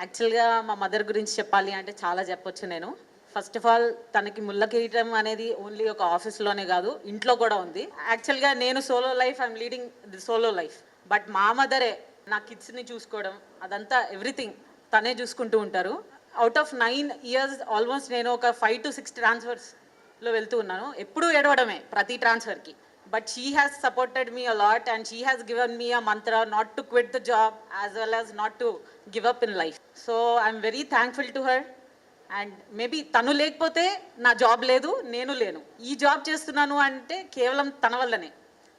యాక్చువల్గా మా మదర్ గురించి చెప్పాలి అంటే చాలా చెప్పొచ్చు నేను. ఫస్ట్ ఆఫ్ ఆల్ తనకి ముళ్ళ కిరీటం అనేది ఓన్లీ ఒక ఆఫీస్లోనే కాదు ఇంట్లో కూడా ఉంది. యాక్చువల్గా నేను solo life I'm leading the solo life but మా మదరే నా కిడ్స్ని చూసుకోవడం అదంతా ఎవ్రీథింగ్ తనే చూసుకుంటూ ఉంటారు. Out of nine years almost నేను ఒక ఫైవ్ టు సిక్స్ ట్రాన్స్ఫర్స్లో వెళ్తూ ఉన్నాను. ఎప్పుడూ ఏడవడమే ప్రతి ట్రాన్స్ఫర్కి but she has supported me a lot and she has given me a mantra not to quit the job as well as not to give up in life so I'm very thankful to her and maybe తను లేకపోతే నా job లేదు నేను లేను. ఈ job చేస్తున్నాను అంటే కేవలం తన వల్లనే.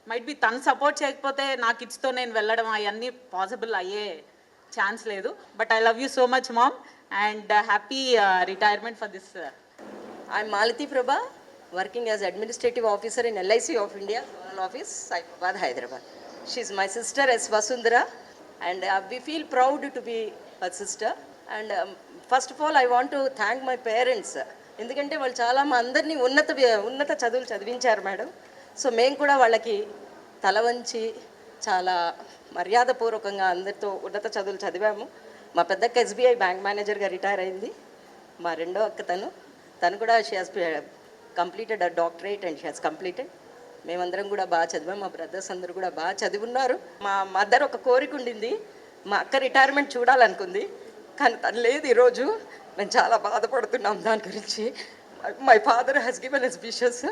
మైట్ బి తను సపోర్ట్ చేయకపోతే నా కిడ్స్తో నేను వెళ్ళడం అవన్నీ పాసిబుల్ అయ్యే ఛాన్స్ లేదు. But I love you so much mom and happy retirement for this I Malati Prabha working as administrative officer in LIC of India office Saifabad Hyderabad she's my sister S Vasundhara and we feel proud to be her sister and first of all I want to thank my parents ఎందుకంటే వాళ్ళు చాలా మా అందరినీ ఉన్నత ఉన్నత చదువులు చదివించారు madam. So మేము కూడా వాళ్ళకి తల వంచి చాలా మర్యాదపూర్వకంగా అందరితో ఉన్నత చదువులు చదివాము. మా పెద్దక్క ఎస్బీఐ బ్యాంక్ మేనేజర్గా రిటైర్ అయింది. మా రెండో అక్క తను. తను కూడా she has completed a doctorate and has has completed మేమందరం కూడా బాగా చదివాం మా బ్రదర్స్ అందరూ కూడా బాగా చదివున్నారు. మా మదర్ ఒక కోరిక ఉండింది మా అక్క రిటైర్మెంట్ చూడాలనుకుంది కానీ తను లేదు ఈరోజు. మేము చాలా బాధపడుతున్నాం దాని గురించి. My father has given his wishes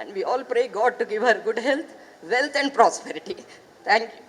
and we all pray God to give her good health wealth and prosperity thank you